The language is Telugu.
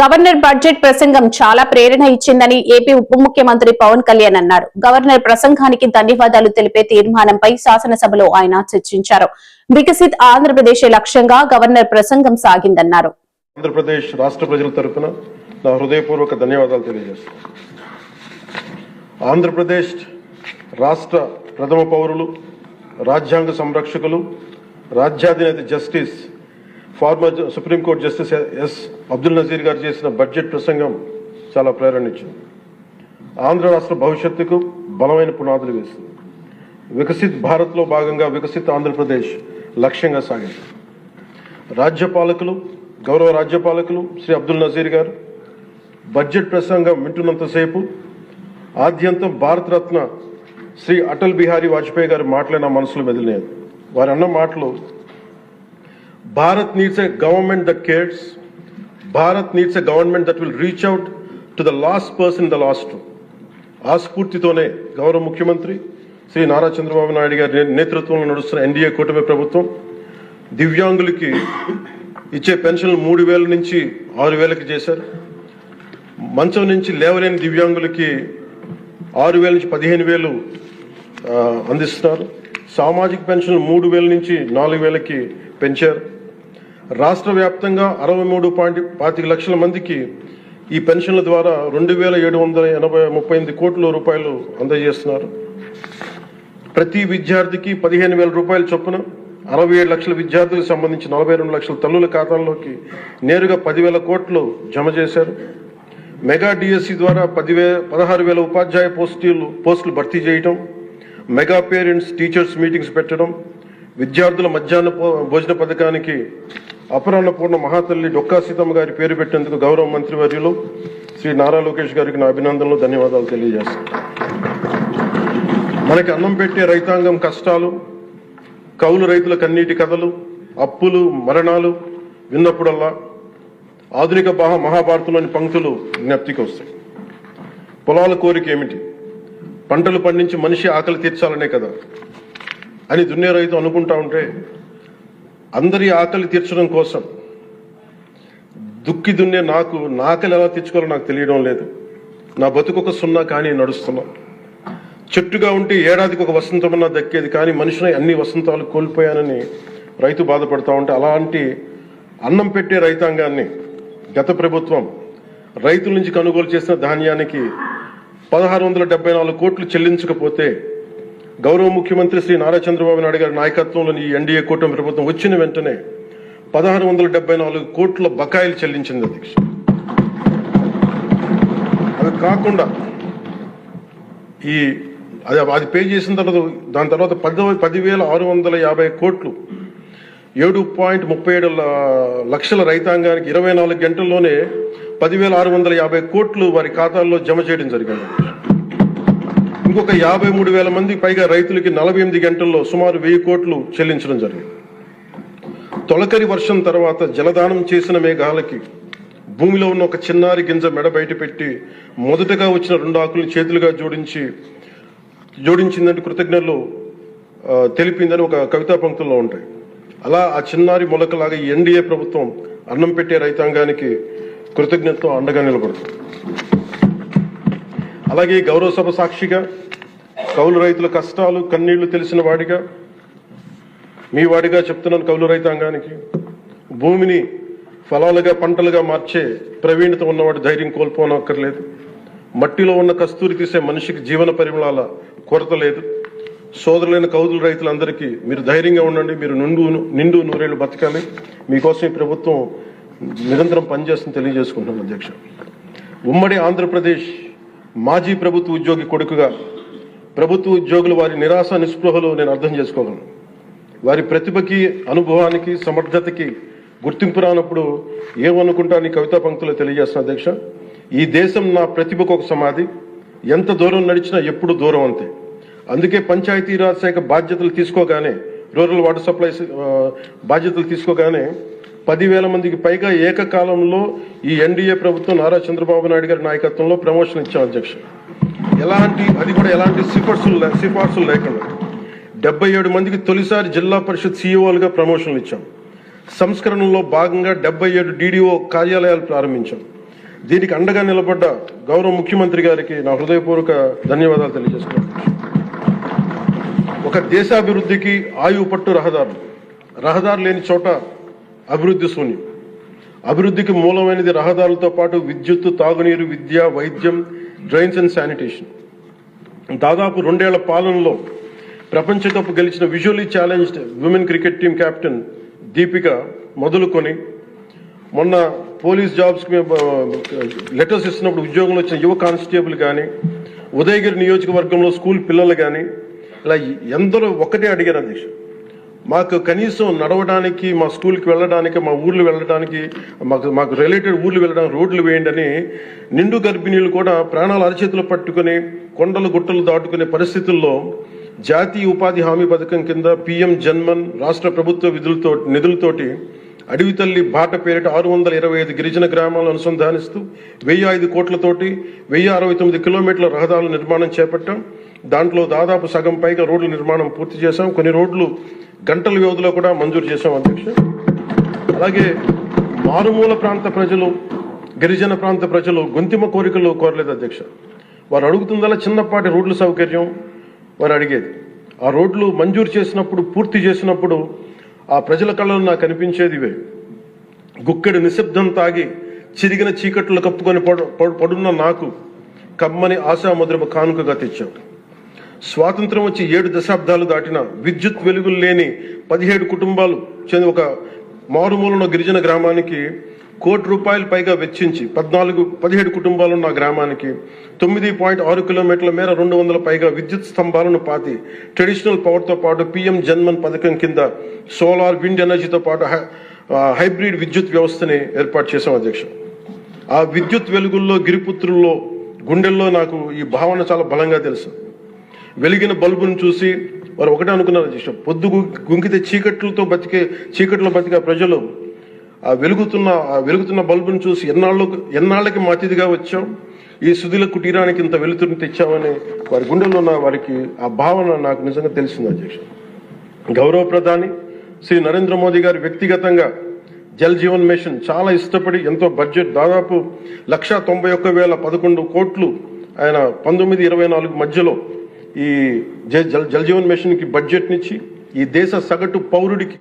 గవర్నర్ బడ్జెట్ ప్రసంగం చాలా ప్రేరణ ఇచ్చిందని ఏపీ ఉప ముఖ్యమంత్రి పవన్ కళ్యాణ్ అన్నారు. గవర్నర్ ప్రసంగానికి ధన్యవాదాలు తెలిపే తీర్మానంపై శాసనసభలో ఆయన చర్చించారు. వికసిత్ ఆంధ్రప్రదేశ్ లక్ష్యంగా గవర్నర్ ప్రసంగం సాగిందన్నారు. ఆంధ్రప్రదేశ్ రాష్ట్ర ప్రజల తరఫున నా హృదయపూర్వక ధన్యవాదాలు తెలియజేస్తాను. ఆంధ్రప్రదేశ్ రాష్ట్ర ప్రథమ పౌరులు రాజ్యాంగ సంరక్షకులు రాజ్యాధినేత justice former supreme court justice S Abdul Nazeer గారు చేసిన బడ్జెట్ ప్రసంగం చాలా ప్రేరణించింది ఆంధ్ర రాష్ట్ర భవిష్యత్తుకు బలమైన పునాదులు వేసింది. వికసిత్ భారత్లో భాగంగా వికసిత్ ఆంధ్రప్రదేశ్ లక్ష్యంగా సాగింది. రాజ్యపాలకులు గౌరవ రాజ్యపాలకులు శ్రీ అబ్దుల్ నజీర్ గారు బడ్జెట్ ప్రసంగం వింటున్నంతసేపు ఆద్యంతం భారతరత్న శ్రీ అటల్ బిహారీ వాజ్పేయి గారు మాటలే నా మనసులో మెదిలినాయి. వారు అన్న మాటలు Bharat needs a government that cares Bharat needs a government that will reach out to the last person the last ఆ స్ఫూర్తితోనే గౌరవ ముఖ్యమంత్రి శ్రీ నారా చంద్రబాబు నాయుడు గారి నేతృత్వంలో నడుస్తున్న ఎన్డీఏ కూటమి ప్రభుత్వం దివ్యాంగులకి ఇచ్చే పెన్షన్లు మూడు వేల నుంచి ఆరు వేలకి చేశారు. మంచం నుంచి లేవలేని దివ్యాంగులకి ఆరు వేల నుంచి పదిహేను వేలు అందిస్తున్నారు. సామాజిక పెన్షన్లు మూడు వేల నుంచి నాలుగు వేలకి పెంచారు. రాష్ట్ర వ్యాప్తంగా అరవై మూడు పాయింట్ పాతిక లక్షల మందికి ఈ పెన్షన్ల ద్వారా రెండు వేల ఏడు వందల ఎనభై ముప్పై ఎనిమిది కోట్ల రూపాయలు అందజేస్తున్నారు. ప్రతి విద్యార్థికి పదిహేను వేల రూపాయల చొప్పున అరవై ఏడు లక్షల విద్యార్థులకు సంబంధించి నలభై రెండు లక్షల తల్లుల ఖాతాల్లోకి నేరుగా పదివేల కోట్లు జమ చేశారు. మెగా డిఎస్సి ద్వారా పదివే పదహారు వేల ఉపాధ్యాయ పోస్టులు పోస్టులు భర్తీ చేయటం మెగా పేరెంట్స్ టీచర్స్ మీటింగ్స్ పెట్టడం విద్యార్థుల మధ్యాహ్న భోజన పథకానికి అపరాహ్నపూర్ణ మహాతల్లి డొక్కా సీతమ్మ గారి పేరు పెట్టేందుకు గౌరవ మంత్రివర్యులు శ్రీ నారా లోకేష్ గారికి నా అభినందనలు ధన్యవాదాలు తెలియజేస్తాను. మనకి అన్నం పెట్టే రైతాంగం కష్టాలు కౌలు రైతుల కన్నీటి కథలు అప్పులు మరణాలు విన్నప్పుడల్లా ఆధునిక బాహ మహాభారతంలోని పంక్తులు జ్ఞప్తికి వస్తాయి. పొలాల కోరిక ఏమిటి? పంటలు పండించి మనిషి ఆకలి తీర్చాలనే కదా. అని దున్నే రైతు అనుకుంటా ఉంటే అందరి ఆకలి తీర్చడం కోసం దుక్కి దున్నే నాకు నా ఆకలి ఎలా తీర్చుకోవాలో నాకు తెలియడం లేదు. నా బతుకు ఒక సున్నా కానీ నడుస్తున్నా. చెట్టుగా ఉంటే ఏడాదికి ఒక వసంతమన్నా దక్కేది కానీ మనిషిని అన్ని వసంతాలు కోల్పోయానని రైతు బాధపడతా ఉంటే అలాంటి అన్నం పెట్టే రైతాంగాన్ని గత ప్రభుత్వం రైతుల నుంచి కొనుగోలు చేసిన ధాన్యానికి పదహారు వందల డెబ్బై నాలుగు కోట్లు చెల్లించకపోతే గౌరవ ముఖ్యమంత్రి శ్రీ నారా చంద్రబాబు నాయుడు గారి నాయకత్వంలోని ఈ ఎన్డీఏ కూటమి ప్రభుత్వం వచ్చిన వెంటనే పదహారు వందల డెబ్బై నాలుగు కోట్ల బకాయిలు చెల్లించింది అధ్యక్ష. అది కాకుండా ఈ అది అది పే చేసిన తర్వాత దాని తర్వాత పది పదివేల ఆరు వందల యాభై కోట్లు ఏడు పాయింట్ ముప్పై ఏడు లక్షల రైతాంగానికి ఇరవై నాలుగు గంటల్లోనే పదివేల ఆరు వందల యాభై కోట్లు వారి ఖాతాల్లో జమ చేయడం జరిగింది. ఇంకొక యాభై మూడు వేల మంది పైగా రైతులకి నలభై ఎనిమిది గంటల్లో సుమారు వెయ్యి కోట్లు చెల్లించడం జరిగింది. తొలకరి వర్షం తర్వాత జలదానం చేసిన మేఘాలకి భూమిలో ఉన్న ఒక చిన్నారి గింజ మెడ బయట పెట్టి మొదటగా వచ్చిన రెండు ఆకులను చేతులుగా జోడించి జోడించిందంటే కృతజ్ఞతలు తెలిపిందని ఒక కవితా పంక్తుల్లో ఉంటాయి. అలా ఆ చిన్నారి మొలకలాగా ఎన్డీఏ ప్రభుత్వం అన్నం పెట్టే రైతాంగానికి కృతజ్ఞతతో అండగా నిలబడుతుంది. అలాగే గౌరవ సభ సాక్షిగా కౌలు రైతుల కష్టాలు కన్నీళ్ళు తెలిసిన వాడిగా మీ వాడిగా చెప్తున్నాను కౌలు రైతాంగానికి. భూమిని ఫలాలుగా పంటలుగా మార్చే ప్రవీణత ఉన్నవాడు ధైర్యం కోల్పోనక్కర్లేదు. మట్టిలో ఉన్న కస్తూరి తీసే మనిషికి జీవన పరిమళాల కొరత లేదు. సోదరులైన కౌదుల రైతులందరికీ మీరు ధైర్యంగా ఉండండి మీరు నిండు నిండు నూరేళ్ళు బతకాలి. మీకోసం ఈ ప్రభుత్వం నిరంతరం పనిచేస్తుంది తెలియజేసుకుంటున్నాను అధ్యక్ష. ఉమ్మడి ఆంధ్రప్రదేశ్ మాజీ ప్రభుత్వ ఉద్యోగి కొడుకుగా ప్రభుత్వ ఉద్యోగులు వారి నిరాశ నిస్పృహలు నేను అర్థం చేసుకోగలను. వారి ప్రతిభకి అనుభవానికి సమర్థతకి గుర్తింపు రానప్పుడు ఏమనుకుంటా నీ కవితా పంక్తులు తెలియజేస్తున్న అధ్యక్ష. ఈ దేశం నా ప్రతిభకు ఒక సమాధి. ఎంత దూరం నడిచినా ఎప్పుడు దూరం అంతే. అందుకే పంచాయతీరాజ్ శాఖ బాధ్యతలు తీసుకోగానే రూరల్ వాటర్ సప్లై బాధ్యతలు తీసుకోగానే పదివేల మందికి పైగా ఏకకాలంలో ఈ ఎన్డీఏ ప్రభుత్వం నారా చంద్రబాబు నాయుడు గారి నాయకత్వంలో ప్రమోషన్ ఇచ్చాం అధ్యక్ష ఎలాంటి అది కూడా ఎలాంటి సిఫార్సులు లే- సిఫార్సులు లేకుండా డెబ్బై ఏడు మందికి తొలిసారి జిల్లా పరిషత్ సీఈఓలుగా ప్రమోషన్లు ఇచ్చాం. సంస్కరణలో భాగంగా డెబ్బై ఏడు డీడీఓ కార్యాలయాలు ప్రారంభించాం. దీనికి అండగా నిలబడ్డ గౌరవ ముఖ్యమంత్రి గారికి నా హృదయపూర్వక ధన్యవాదాలు తెలియజేస్తున్నాను. ఒక దేశాభివృద్ధికి ఆయువు పట్టు రహదారులు. రహదారు లేని చోట అభివృద్ధి శూన్యం. అభివృద్ధికి మూలమైనది రహదారులతో పాటు విద్యుత్ తాగునీరు విద్య వైద్యం డ్రైన్స్ అండ్ శానిటేషన్. దాదాపు రెండేళ్ళ పాలనలో ప్రపంచ కప్ గెలిచిన visually challenged women cricket team captain Deepika మొదలుకొని మొన్న పోలీస్ జాబ్స్కి లెటర్స్ ఇస్తున్నప్పుడు ఉద్యోగంలో వచ్చిన యువ కానిస్టేబుల్ కానీ ఉదయగిరి నియోజకవర్గంలో స్కూల్ పిల్లలు కానీ ఇలా ఎందరో ఒకటే అడిగారు అధ్యక్షుడు మాకు కనీసం నడవడానికి మా స్కూల్కి వెళ్ళడానికి మా ఊర్లు వెళ్ళడానికి మాకు మాకు రిలేటెడ్ ఊర్లు వెళ్ళడానికి రోడ్లు వేయండి అని నిండు గర్భిణీలు కూడా ప్రాణాలు అరచేతులు పట్టుకుని కొండలు గుట్టలు దాటుకునే పరిస్థితుల్లో జాతీయ ఉపాధి హామీ పథకం కింద పిఎం జన్మన్ రాష్ట్ర ప్రభుత్వ విధులతో నిధులతోటి అడవి తల్లి బాట పేరిట ఆరు వందల ఇరవై ఐదు గిరిజన గ్రామాలను అనుసంధానిస్తూ వెయ్యి ఐదు కోట్లతోటి వెయ్యి అరవై తొమ్మిది కిలోమీటర్ల రహదారుల నిర్మాణం చేపట్టాం. దాంట్లో దాదాపు సగం పైగా రోడ్ల నిర్మాణం పూర్తి చేశాం. కొన్ని రోడ్లు గంటల వ్యవధిలో కూడా మంజూరు చేశాం అధ్యక్ష. అలాగే మారుమూల ప్రాంత ప్రజలు గిరిజన ప్రాంత ప్రజలు గొంతిమ కోరికలు కోరలేదు అధ్యక్ష. వారు అడుగుతుందల్లా చిన్నపాటి రోడ్ల సౌకర్యం వారు అడిగేది. ఆ రోడ్లు మంజూరు చేసినప్పుడు పూర్తి చేసినప్పుడు ఆ ప్రజల కళ్ళలో నాకు కనిపించేది ఇవే. గుక్కెడు నిశ్శబ్దం తాగి చిరిగిన చీకట్లు కప్పుకొని పడు పడున్న నాకు కమ్మని ఆశాముద్రమ కానుకగా తెచ్చాం స్వాతంత్రం వచ్చి ఏడు దశాబ్దాలు దాటిన విద్యుత్ వెలుగులు లేని పదిహేడు కుటుంబాలు చెంది ఒక మారుమూలన గిరిజన గ్రామానికి కోటి రూపాయలు పైగా వెచ్చించి పద్నాలుగు పదిహేడు కుటుంబాలు ఉన్న గ్రామానికి తొమ్మిది పాయింట్ ఆరు కిలోమీటర్ల మేర రెండు వందల పైగా విద్యుత్ స్తంభాలను పాతి ట్రెడిషనల్ పవర్తో పాటు పిఎం జన్మన్ పథకం కింద సోలార్ విండ్ ఎనర్జీతో పాటు హైబ్రిడ్ విద్యుత్ వ్యవస్థని ఏర్పాటు చేశాం అధ్యక్ష. ఆ విద్యుత్ వెలుగుల్లో గిరిపుత్రుల్లో గుండెల్లో నాకు ఈ భావన చాలా బలంగా తెలుసు. వెలిగిన బల్బును చూసి వారు ఒకటే అనుకున్నారు అధ్యక్ష పొద్దు గుంకితే చీకట్లతో బతికే చీకట్లో బతికే ప్రజలు ఆ వెలుగుతున్న ఆ వెలుగుతున్న బల్బును చూసి ఎన్నాళ్ళు ఎన్నాళ్ళకి మా అతిథిగా వచ్చాం ఈ సుధీల కుటీరానికి ఇంత వెలుతురుని తెచ్చామని వారి గుండెల్లో ఉన్న వారికి ఆ భావన నాకు నిజంగా తెలిసింది అధ్యక్ష గౌరవ ప్రధాని శ్రీ నరేంద్ర మోదీ గారు వ్యక్తిగతంగా జల్ జీవన్ మిషన్ చాలా ఇష్టపడి ఎంతో బడ్జెట్ దాదాపు లక్షా తొంభై ఒక్క వేల పదకొండు కోట్లు ఆయన పంతొమ్మిది ఇరవై నాలుగు మధ్యలో ఈ జల్ జల్ జీవన్ మిషన్కి బడ్జెట్నిచ్చి ఈ దేశ సగటు పౌరుడికి